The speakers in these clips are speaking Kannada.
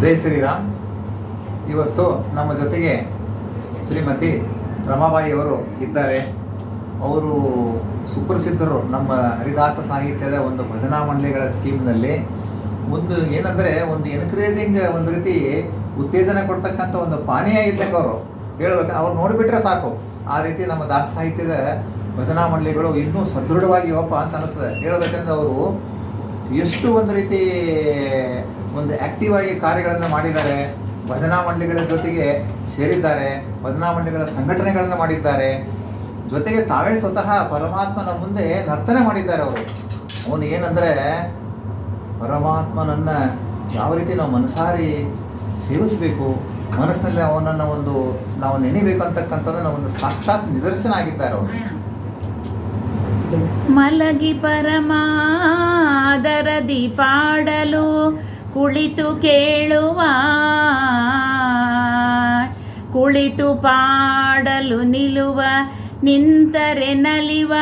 ಜೈ ಶ್ರೀರಾಮ್. ಇವತ್ತು ನಮ್ಮ ಜೊತೆಗೆ ಶ್ರೀಮತಿ ರಮಾಬಾಯಿಯವರು ಇದ್ದಾರೆ. ಅವರು ಸುಪ್ರಸಿದ್ಧರು ನಮ್ಮ ಹರಿದಾಸ ಸಾಹಿತ್ಯದ ಒಂದು ಭಜನಾ ಮಂಡಳಿಗಳ ಸ್ಕೀಮ್ನಲ್ಲಿ. ಒಂದು ಏನಂದರೆ ಒಂದು ಎನ್ಕರೇಜಿಂಗ್ ಒಂದು ರೀತಿ ಉತ್ತೇಜನ ಕೊಡ್ತಕ್ಕಂಥ ಒಂದು ಪಾನೀಯ ಇದ್ದಂಗೆ ಅವರು ಹೇಳ್ಬೇಕು, ಅವ್ರು ನೋಡಿಬಿಟ್ರೆ ಸಾಕು. ಆ ರೀತಿ ನಮ್ಮ ದಾಸ ಸಾಹಿತ್ಯದ ಭಜನಾ ಮಂಡಳಿಗಳು ಇನ್ನೂ ಸದೃಢವಾಗಿವಪ್ಪ ಅಂತ ಅನ್ನಿಸ್ತದೆ ಹೇಳ್ಬೇಕಂದ್ರೆ ಅವರು ಎಷ್ಟು ಒಂದು ರೀತಿ ಒಂದು ಆಕ್ಟಿವ್ ಆಗಿ ಕಾರ್ಯಗಳನ್ನು ಮಾಡಿದ್ದಾರೆ ಭಜನಾ ಮಂಡಳಿಗಳ ಜೊತೆಗೆ ಸೇರಿದ್ದಾರೆ ಭಜನಾ ಮಂಡಳಿಗಳ ಸಂಘಟನೆಗಳನ್ನು ಮಾಡಿದ್ದಾರೆ. ಜೊತೆಗೆ ತಾವೇ ಸ್ವತಃ ಪರಮಾತ್ಮನ ಮುಂದೆ ನರ್ತನೆ ಮಾಡಿದ್ದಾರೆ ಅವರು. ಅವನು ಏನಂದರೆ, ಪರಮಾತ್ಮನನ್ನು ಯಾವ ರೀತಿ ನಾವು ಮನಸಾರಿ ಸೇವಿಸಬೇಕು, ಮನಸ್ಸಿನಲ್ಲಿ ಅವನನ್ನು ಒಂದು ನಾವು ನೆನೆಬೇಕು ಅಂತಕ್ಕಂಥದ್ದನ್ನು ಒಂದು ಸಾಕ್ಷಾತ್ ನಿದರ್ಶನ ಆಗಿದ್ದಾರೆ ಅವರು. ಮಲಗಿ ಪರಮಾದರದಿ ಪಾಡಲು ಕುಳಿತು ಕೇಳುವ ಕುಳಿತು ಪಾಡಲು ನಿಲುವ, ನಿಂತರೆ ನಲಿವ,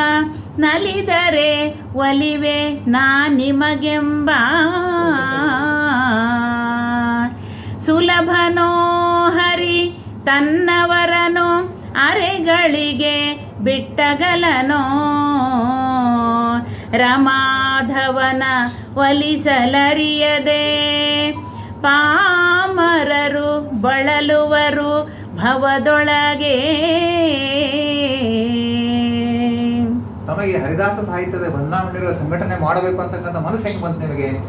ನಲಿದರೆ ಒಲಿವೆ, ನಾ ನಿಮಗೆಂಬ ಸುಲಭನೋ ಹರಿ, ತನ್ನವರನು ಅರೆಗಳಿಗೆ ಬಿಟ್ಟಗಲನೋ. ರಮಾಧವನ ಒಲಿಸಲರಿಯದೆ. ಪಾಮರರು ಬಳಲುವರು ಭವದೊಳಗೆ. ತಮಗೆ ಹರಿದಾಸ ಸಾಹಿತ್ಯದ ಮಂಡಳಿಗಳ ಸಂಘಟನೆ ಮಾಡಬೇಕು ಅಂತಕ್ಕಂಥ ಮನಸ್ಸು ಹೆಂಗೆ ಬಂತು ನಿಮಗೆ?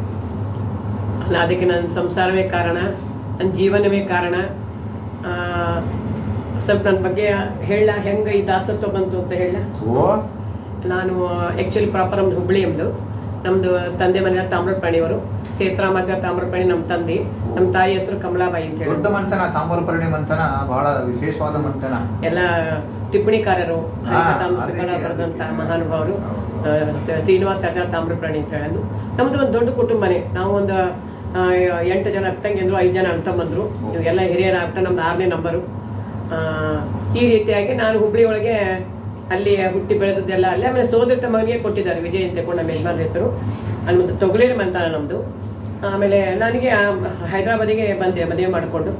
ಅಲ್ಲ ಅದಕ್ಕೆ ನನ್ನ ಸಂಸಾರವೇ ಕಾರಣ ನನ್ನ ಜೀವನವೇ ಕಾರಣ. ಸ್ವಲ್ಪ ನನ್ನ ಬಗ್ಗೆ ಹೇಳ ಹೆಂಗೆ ಈ ದಾಸತ್ವ ಬಂತು ಅಂತ ಹೇಳ. ಓ. ನಾನು ಆ್ಯಕ್ಚುಲಿ ಪ್ರಾಪರ್ ನಮ್ದು ಹುಬ್ಬಳ್ಳಿ ನಮ್ಮದು ನಮ್ಮದು ತಂದೆ ಮನೆ ತಾಮ್ರಪಾಣಿಯವರು ಸೇತರಾಮಾಚಾರ ತಾಮ್ರಪಾಣಿ ನಮ್ಮ ತಂದೆ ನಮ್ಮ ತಾಯಿ ಹೆಸರು ಕಮಲಾಬಾಯಿ ಅಂತ ಹೇಳಿ. ದೊಡ್ಡ ಮಂಥನ ತಾಮ್ರಪರ್ಣಿ ಮಂಥನ ಬಹಳ ವಿಶೇಷವಾದ ಮಂಥನ. ಎಲ್ಲ ಟಿಪ್ಪಣಿಕಾರರು ಹಾ, ಹರಿಕಥಾಮೃತಗಳ ಬರೆದಂಥ ಅದಕ್ಕೆ. ಮಹಾನುಭಾವರು ಶ್ರೀನಿವಾಸ ಆಚಾರ ತಾಮ್ರಪ್ರಾಣಿ ಅಂತ ಹೇಳೋದು. ನಮ್ದು ಒಂದು ದೊಡ್ಡ ಕುಟುಂಬನೇ. ನಾವು ಒಂದು ಎಂಟು ಜನ ಅಕ್ಕಂಗಿದ್ರು ಐದು ಜನ ಅಂತ ಬಂದರು. ಎಲ್ಲ ಹಿರಿಯರ ಆಗ್ತಾ ನಮ್ದು ಆರನೇ ನಂಬರು. ಈ ರೀತಿಯಾಗಿ ನಾನು ಹುಬ್ಳಿ ಒಳಗೆ ಅಲ್ಲಿ ಹುಟ್ಟಿ ಬೆಳೆದದ್ದೆಲ್ಲ ಅಲ್ಲಿ ಆಮೇಲೆ ಸೋದರ ಮಗನಿಗೆ ಕೊಟ್ಟಿದ್ದಾರೆ ವಿಜಯ್ ಅಂತ ಕೊಂಡ ಮೇಲ್ಮಾನ ಹೆಸರು. ಅಲ್ಲಿ ಮತ್ತು ತೊಗಲೇರಿ ಮಂತಾನ ನಮ್ಮದು ಆಮೇಲೆ ನನಗೆ ಹೈದರಾಬಾದಿಗೆ ಬಂದೆ ಮದುವೆ ಮಾಡಿಕೊಂಡು.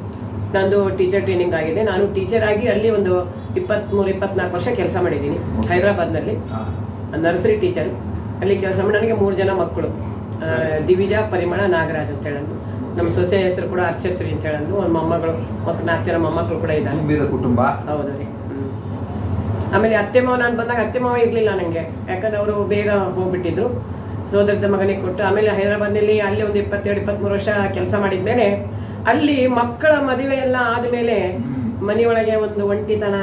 ನಂದು ಟೀಚರ್ ಟ್ರೈನಿಂಗ್ ಆಗಿದೆ. ನಾನು ಟೀಚರ್ ಆಗಿ ಅಲ್ಲಿ ಒಂದು ಇಪ್ಪತ್ತ್ಮೂರು ಇಪ್ಪತ್ನಾಲ್ಕು ವರ್ಷ ಕೆಲಸ ಮಾಡಿದ್ದೀನಿ ಹೈದರಾಬಾದ್ನಲ್ಲಿ. ನರ್ಸರಿ ಟೀಚರ್ ಅಲ್ಲಿ ಕೆಲಸ ಮಾಡಿ ನನಗೆ ಮೂರು ಜನ ಮಕ್ಕಳು. ದಿವಿಜ ಪರಿಮಳ ನಾಗರಾಜ್ ಅಂತ ಹೇಳಂದು. ನಮ್ಮ ಸೊಸೆ ಹೆಸರು ಕೂಡ ಅರ್ಚಸ್ರಿ ಅಂತ ಹೇಳಂದು. ಒಂದು ಮೊಮ್ಮಗಳು ಮಕ್ಕಳು ನಾಲ್ಕು ಜನ ಮೊಮ್ಮಕ್ಕಳು ಕೂಡ ಇದ್ದಾರೆ. ಕುಟುಂಬ. ಹೌದು ರೀ. ಆಮೇಲೆ ಅತ್ತೆ ಮಾವ ನಾನು ಬಂದಾಗ ಅತ್ತೆ ಮಾವ ಇರಲಿಲ್ಲ ನನಗೆ ಯಾಕಂದ್ರೆ ಅವರು ಬೇಗ ಹೋಗ್ಬಿಟ್ಟಿದ್ರು. ಸೋದರದ ಮಗನಿಗೆ ಕೊಟ್ಟು ಆಮೇಲೆ ಹೈದರಾಬಾದ್ನಲ್ಲಿ ಅಲ್ಲಿ ಒಂದು ಇಪ್ಪತ್ತೆರಡು ಇಪ್ಪತ್ತ್ಮೂರು ವರ್ಷ ಕೆಲಸ ಮಾಡಿದ್ಮೇಲೆ ಅಲ್ಲಿ ಮಕ್ಕಳ ಮದುವೆ ಎಲ್ಲ ಆದಮೇಲೆ. ಮನೆಯೊಳಗೆ ಒಂದು ಒಂಟಿತನ.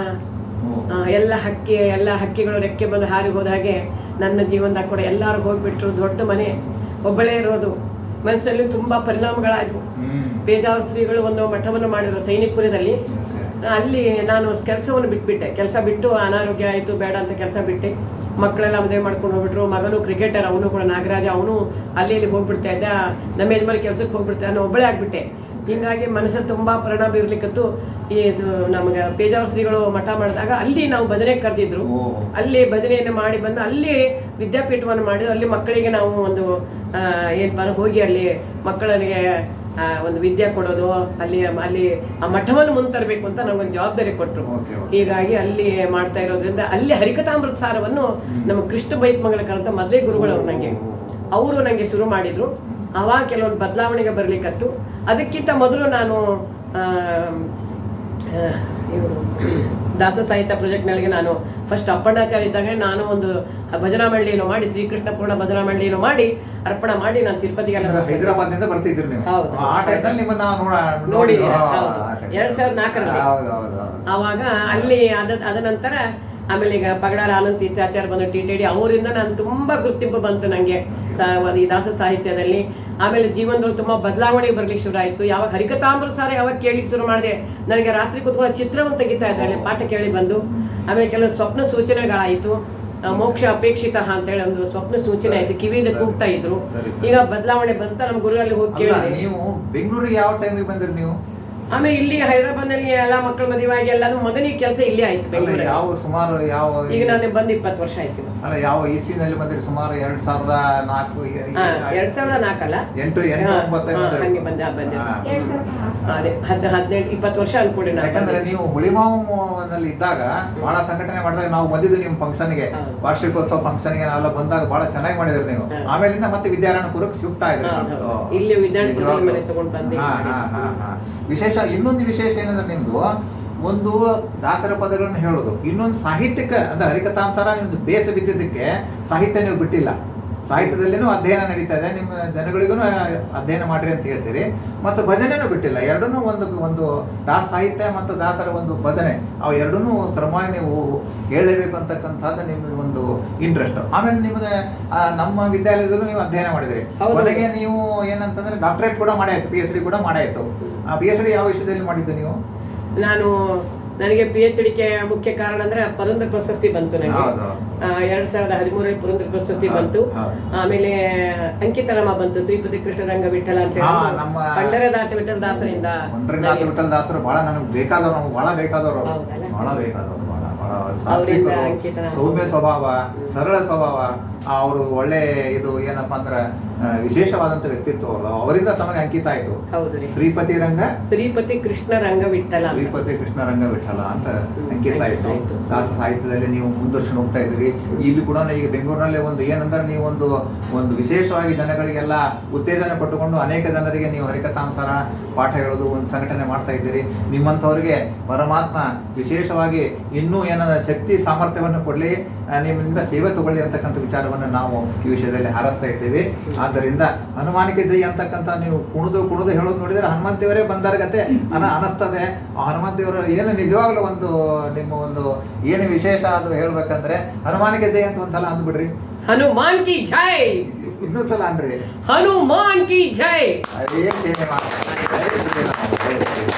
ಎಲ್ಲ ಹಕ್ಕಿ ಎಲ್ಲ ಹಕ್ಕಿಗಳು ರೆಕ್ಕೆ ಬಂದು ಹಾರಿ ಹೋದಾಗೆ ನನ್ನ ಜೀವನದಾಗ ಕೂಡ ಎಲ್ಲರೂ ಹೋಗ್ಬಿಟ್ರು. ದೊಡ್ಡ ಮನೆ ಒಬ್ಬಳೇ ಇರೋದು. ಮನಸ್ಸಲ್ಲಿ ತುಂಬ ಪರಿಣಾಮಗಳಾದವು. ಬೇಜಾವ ಶ್ರೀಗಳು ಒಂದು ಮಠವನ್ನು ಮಾಡಿದ್ರು ಸೈನಿಕಪುರದಲ್ಲಿ. ಅಲ್ಲಿ ನಾನು ಕೆಲಸವನ್ನು ಬಿಟ್ಬಿಟ್ಟೆ. ಕೆಲಸ ಬಿಟ್ಟು ಅನಾರೋಗ್ಯ ಆಯಿತು ಬೇಡ ಅಂತ ಕೆಲಸ ಬಿಟ್ಟೆ. ಮಕ್ಕಳೆಲ್ಲ ಮದುವೆ ಮಾಡ್ಕೊಂಡು ಹೋಗ್ಬಿಟ್ರು. ಮಗನು ಕ್ರಿಕೆಟರ್ ಅವನು ಕೂಡ ನಾಗರಾಜ. ಅವನು ಅಲ್ಲಿ ಇಲ್ಲಿ ಹೋಗ್ಬಿಡ್ತಾ ಇದ್ದ. ನಮ್ಮ ಯಜಮಾನ ಕೆಲಸಕ್ಕೆ ಹೋಗ್ಬಿಡ್ತಾ ನಾನು ಒಬ್ಬಳೇ ಆಗ್ಬಿಟ್ಟೆ. ಹೀಗಾಗಿ ಮನಸ್ಸಲ್ಲಿ ತುಂಬ ಪರಿಣಾಮ ಬೀರ್ಲಿಕ್ಕತ್ತು. ಈ ನಮಗೆ ಪೇಜಾವರ್ ಶ್ರೀಗಳು ಮಠ ಮಾಡಿದಾಗ ಅಲ್ಲಿ ನಾವು ಭಜನೆ ಕರೆದಿದ್ರು. ಅಲ್ಲಿ ಭಜನೆಯನ್ನು ಮಾಡಿ ಬಂದು ಅಲ್ಲಿ ವಿದ್ಯಾಪೀಠವನ್ನು ಮಾಡಿದ್ರು. ಅಲ್ಲಿ ಮಕ್ಕಳಿಗೆ ನಾವು ಒಂದು ಏನು ಏನಪ್ಪ ಹೋಗಿ ಅಲ್ಲಿ ಮಕ್ಕಳಿಗೆ ಒಂದು ವಿದ್ಯೆ ಕೊಡೋದು ಅಲ್ಲಿ ಅಲ್ಲಿ ಆ ಮಠವನ್ನು ಮುಂತರಬೇಕು ಅಂತ ನಮಗೊಂದು ಜವಾಬ್ದಾರಿ ಕೊಟ್ಟರು. ಹೀಗಾಗಿ ಅಲ್ಲಿ ಮಾಡ್ತಾ ಇರೋದ್ರಿಂದ ಅಲ್ಲಿ ಹರಿಕಥಾಮೃತ ಸಾರವನ್ನು ನಮ್ಮ ಕೃಷ್ಣ ಅಂತ ಮೊದಲೇ ಗುರುಗಳು ಅವ್ರು ನನಗೆ ಅವರು ನನಗೆ ಶುರು ಮಾಡಿದ್ರು. ಅವಾಗ ಕೆಲವೊಂದು ಬದಲಾವಣೆಗೆ ಬರಲಿಕ್ಕತ್ತು. ಅದಕ್ಕಿಂತ ಮೊದಲು ನಾನು ಇವ್ರು ದಾಸ ಸಾಹಿತ್ಯ ಪ್ರಾಜೆಕ್ಟ್ನಲ್ಲಿಗೆ ನಾನು ಫಸ್ಟ್ ಅಪ್ಪಣ್ಣಾಚಾರ್ಯ ಇದ್ದಾಗ ನಾನು ಒಂದು ಭಜನಾ ಮಂಡಳಿಯನ್ನು ಮಾಡಿ ಶ್ರೀಕೃಷ್ಣ ಪೂರ್ಣ ಭಜನಾ ಮಂಡಳಿಯನ್ನು ಮಾಡಿ ಅರ್ಪಣ ಮಾಡಿ ನಾನು ತಿರುಪತಿಗೆ ಬರ್ತಿದ್ರು ನೀವು. ನೋಡ. ಎರಡ್ ಸಾವಿರದ ನಾಲ್ಕರಲ್ಲಿ. ಆವಾಗ ಅಲ್ಲಿ ಅದ ಅದ ನಂತರ ಆಮೇಲೆ ಈಗ ಪಗಡಾಲ ಆನಂದ್ ತೀರ್ಥಾಚಾರ್ಯ ಬಂದು ಟಿ ಟಿ ಡಿ ಅವರಿಂದ ನಾನು ತುಂಬಾ ಗುರುತಿಂಪು ಬಂತು ನನಗೆ ಈ ದಾಸ ಸಾಹಿತ್ಯದಲ್ಲಿ. ಆಮೇಲೆ ಜೀವನದಲ್ಲಿ ತುಂಬಾ ಬದಲಾವಣೆ ಬರ್ಲಿಕ್ಕೆ ಶುರು ಆಯ್ತು. ಯಾವಾಗ ಹರಿಕತಾಂಬ್ರ ಸಾರ ಯಾವಾಗ ಕೇಳಿಕ್ ಶುರು ಮಾಡಿದೆ ನನಗೆ ರಾತ್ರಿ ಕೂತ್ಕೊಂಡು ಚಿತ್ರವನ್ನು ತೆಗಿತಾ ಇದ್ದಾರೆ ಪಾಠ ಕೇಳಿ ಬಂದು. ಆಮೇಲೆ ಕೆಲವು ಸ್ವಪ್ನ ಸೂಚನೆಗಳಾಯಿತು. ಮೋಕ್ಷ ಅಪೇಕ್ಷಿತ ಅಂತೇಳಿ ಒಂದು ಸ್ವಪ್ನ ಸೂಚನೆ ಆಯ್ತು ಕಿವಿಯಿಂದ. ಕೂಗ್ತಾ ಇದ್ರು. ಈಗ ಬದಲಾವಣೆ ಬಂತ ನಮ್ಮ ಗುರುಗಳಲ್ಲಿ ಹೋಗಿ ಕೇಳಿದೆ. ನೀವು ಬೆಂಗಳೂರಿಗೆ ಯಾವ ಟೈಮಿಗೆ ಬಂದಿರಿ ನೀವು? ಆಮೇಲೆ ಇಲ್ಲಿ ಹೈದರಾಬಾದ್ನಲ್ಲಿ ಎಲ್ಲ ಮಕ್ಕಳ ಮದುವೆ ಎಲ್ಲಾನು ಎಲ್ಲ ಮಗನಿಗೆ ಕೆಲಸ ಇಲ್ಲೇ ಆಯ್ತು ಬೆಂಗಳೂರಲ್ಲಿ. ಯಾವ ಸುಮಾರು ಯಾವ ಈಗ ನಾನು ಬಂದು ಇಪ್ಪತ್ತು ವರ್ಷ ಆಯ್ತು ಅಲ್ಲ ಯಾವ ಇಸಿನಲ್ಲಿ ಬಂದ್ರೆ ಸುಮಾರು ಎರಡ್ ಸಾವಿರದ ನಾಲ್ಕು ಎರಡ್ ಸಾವಿರದ ನಾಲ್ಕಲ್ಲ? ಎಂಟು ಎಂಟು ಒಂಬತ್ತು ಹಂಗೆ ಬಂದ ಬಂದೆ. ಅದೇ ಹದ್ ಹದಿನೆಂಟು ಇಪ್ಪತ್ತು ವರ್ಷ ಅನ್ಕೊಡಿ ಯಾಕಂದ್ರೆ ನೀವು ಹುಳಿಮಾವಿನಲ್ಲಿ ಇದ್ದಾಗ ಬಹಳ ಸಂಘಟನೆ ಮಾಡಿದಾಗ ನಾವು ಬಂದಿದ್ದು ನಿಮ್ಮ ಫಂಕ್ಷನ್ಗೆ. ವಾರ್ಷಿಕೋತ್ಸವ ಫಂಕ್ಷನ್ಗೆ ನಾವೆಲ್ಲ ಬಂದಾಗ ಬಹಳ ಚೆನ್ನಾಗಿ ಮಾಡಿದ್ರಿ ನೀವು. ಆಮೇಲಿಂದ ಮತ್ತೆ ವಿದ್ಯಾರಾಯಣಪುರಕ್ಕೆ ಶಿಫ್ಟ್ ಹೌದು. ಇಲ್ಲಿ ವಿದ್ಯಾರ್ಥಿ ತಗೊಂಡು ಬಂದು. ವಿಶೇಷ ಇನ್ನೊಂದು ವಿಶೇಷ ಏನಂದ್ರೆ ನಿಮ್ದು ಒಂದು ದಾಸರ ಪದಗಳನ್ನು ಹೇಳೋದು. ಇನ್ನೊಂದು ಸಾಹಿತ್ಯಕ ಅಂದ್ರೆ ಹರಿಕಥಾಂಸಾರ ನಿಮ್ದು ಬೇಸ ಬಿದ್ದಿದ್ದಕ್ಕೆ ಸಾಹಿತ್ಯ ನೀವು ಬಿಟ್ಟಿಲ್ಲ. ಸಾಹಿತ್ಯದಲ್ಲಿನೂ ಅಧ್ಯಯನ ನಡೀತಾ ಇದೆ. ನಿಮ್ಮ ಜನಗಳಿಗೂ ಅಧ್ಯಯನ ಮಾಡ್ರಿ ಅಂತ ಹೇಳ್ತೀರಿ. ಮತ್ತು ಭಜನೆನೂ ಬಿಟ್ಟಿಲ್ಲ. ಎರಡನ್ನೂ ಒಂದು ಒಂದು ದಾಸ ಸಾಹಿತ್ಯ ಮತ್ತು ದಾಸರ ಒಂದು ಭಜನೆ. ಅವು ಎರಡನ್ನೂ ಕ್ರಮವಾಗಿ ನೀವು ಹೇಳಲೇಬೇಕು ಅಂತಕ್ಕಂಥದ್ದು ನಿಮ್ಮ ಒಂದು ಇಂಟ್ರೆಸ್ಟ್ ಆಮೇಲೆ ನಿಮಗೆ ನಮ್ಮ ವಿದ್ಯಾಲಯದಲ್ಲೂ ನೀವು ಅಧ್ಯಯನ ಮಾಡಿದ್ರಿ. ಕೊನೆಗೆ ನೀವು ಏನಂತಂದ್ರೆ ಡಾಕ್ಟರೇಟ್ ಕೂಡ ಮಾಡಾಯ್ತು ಪಿ ಎಚ್ ಡಿ ಕೂಡ ಮಾಡಾಯ್ತು. ಆ ಪಿ ಎಚ್ ಡಿ ಯಾವ ವಿಷಯದಲ್ಲಿ ಮಾಡಿದ್ದು ನೀವು? ನಾನು ನನಗೆ ಪಿ ಎಚ್ ಡಿಗೆ ಮುಖ್ಯ ಕಾರಣ ಅಂದ್ರೆ ಪುರಂದ್ರ ಪ್ರಶಸ್ತಿ ಬಂತು ನನಗೆ. ಎರಡ್ ಸಾವಿರದ ಹದಿಮೂರರಲ್ಲಿ ಪುರಂದ್ರ ಪ್ರಶಸ್ತಿ ಬಂತು. ಆಮೇಲೆ ಅಂಕಿತರಮ ಬಂತು ತ್ರಿಪತಿ ಕೃಷ್ಣರಂಗ ವಿಠಲ ಅಂತ ಪಂಡರದಾಟ ವಿಠಲ ದಾಸರಿಂದ. ಪಂಡ್ರಿನಾಥ ನನಗೆ- ದಾಸರು ಬಹಳ ನನಗೆ ಬೇಕಾದವರು ಬಹಳ ಬೇಕಾದವರು? ಬಹಳ ಬೇಕಾದವರು ಬಹಳ ಸೌಮ್ಯ ಸ್ವಭಾವ ಸರಳ ಸ್ವಭಾವ. ಅವರು ಒಳ್ಳೆ ಇದು ಏನಪ್ಪಾ ಅಂದ್ರೆ ಆ, ವಿಶೇಷವಾದಂತ ವ್ಯಕ್ತಿತ್ವ ಅವರು ಅವರಿಂದ ತಮಗೆ ಅಂಕಿತ ಆಯ್ತು. ಶ್ರೀಪತಿ ರಂಗ? ಶ್ರೀಪತಿ ಕೃಷ್ಣ ರಂಗ ವಿಠಲ. ಶ್ರೀಪತಿ ಶ್ರೀಪತಿ ಕೃಷ್ಣರಂಗ ವಿಠಲ ಅಂತ. ಅಂಕಿತ ಆಯ್ತು. ದಾಸ ಸಾಹಿತ್ಯದಲ್ಲಿ ನೀವು ಮುಂದುವರ್ಸ್ಕೊಂಡು ಹೋಗ್ತಾ ಇದ್ರಿ ಇಲ್ಲಿ ಕೂಡ ಈಗ ಬೆಂಗಳೂರಿನಲ್ಲಿ ಒಂದು ಏನಂದ್ರೆ ನೀವು ಒಂದು ಒಂದು ವಿಶೇಷವಾಗಿ ಜನಗಳಿಗೆಲ್ಲ ಉತ್ತೇಜನ ಕೊಟ್ಟುಕೊಂಡು ಅನೇಕ ಜನರಿಗೆ ನೀವು ಹರಿಕಥಾಂಸಾರ ಪಾಠ ಹೇಳೋದು ಒಂದು ಸಂಘಟನೆ ಮಾಡ್ತಾ ಇದ್ದೀರಿ. ನಿಮ್ಮಂಥವ್ರಿಗೆ ಪರಮಾತ್ಮ ವಿಶೇಷವಾಗಿ ಇನ್ನೂ ಏನಾದ ಶಕ್ತಿ ಸಾಮರ್ಥ್ಯವನ್ನು ಕೊಡಲಿ ನಿಮ್ಮಿಂದ ಸೇವೆ ತಗೊಳ್ಳಿ ಅಂತಕ್ಕಂಥ ವಿಚಾರವನ್ನು ನಾವು ಈ ವಿಷಯದಲ್ಲಿ ಹಾರಿಸ್ತಾ ಇದ್ದೇವೆ. ಆದ್ದರಿಂದ ಹನುಮಾನಿಕೆ ಜೈ ಅಂತಕ್ಕಂಥ ನೀವು ಕುಣಿದು ಕುಣಿದು ಹೇಳೋದು ನೋಡಿದರೆ ಹನುಮಂತೇವರೇ ಬಂದರ್ಗತೆ. ಅನ ಅನಿಸ್ತದೆ. ಆ ಹನುಮಂತಿಯವರು ಏನು ನಿಜವಾಗ್ಲೂ ಒಂದು ನಿಮ್ಮ ಒಂದು ಏನು ವಿಶೇಷ ಅದು ಹೇಳ್ಬೇಕಂದ್ರೆ ಹನುಮಾನಿಕೆ ಜೈ ಅಂತ ಒಂದ್ಸಲ ಅಂದ್ಬಿಡ್ರಿ. ಹನುಮಾನ್ ಕಿ ಜೈ! ಇನ್ನೊಂದ್ಸಲ ಅಂದ್ರಿ. ಹನುಮಾನ್ ಕಿ ಜೈ! ಅದೇ ಸೇನೆ ಮಾಡಿ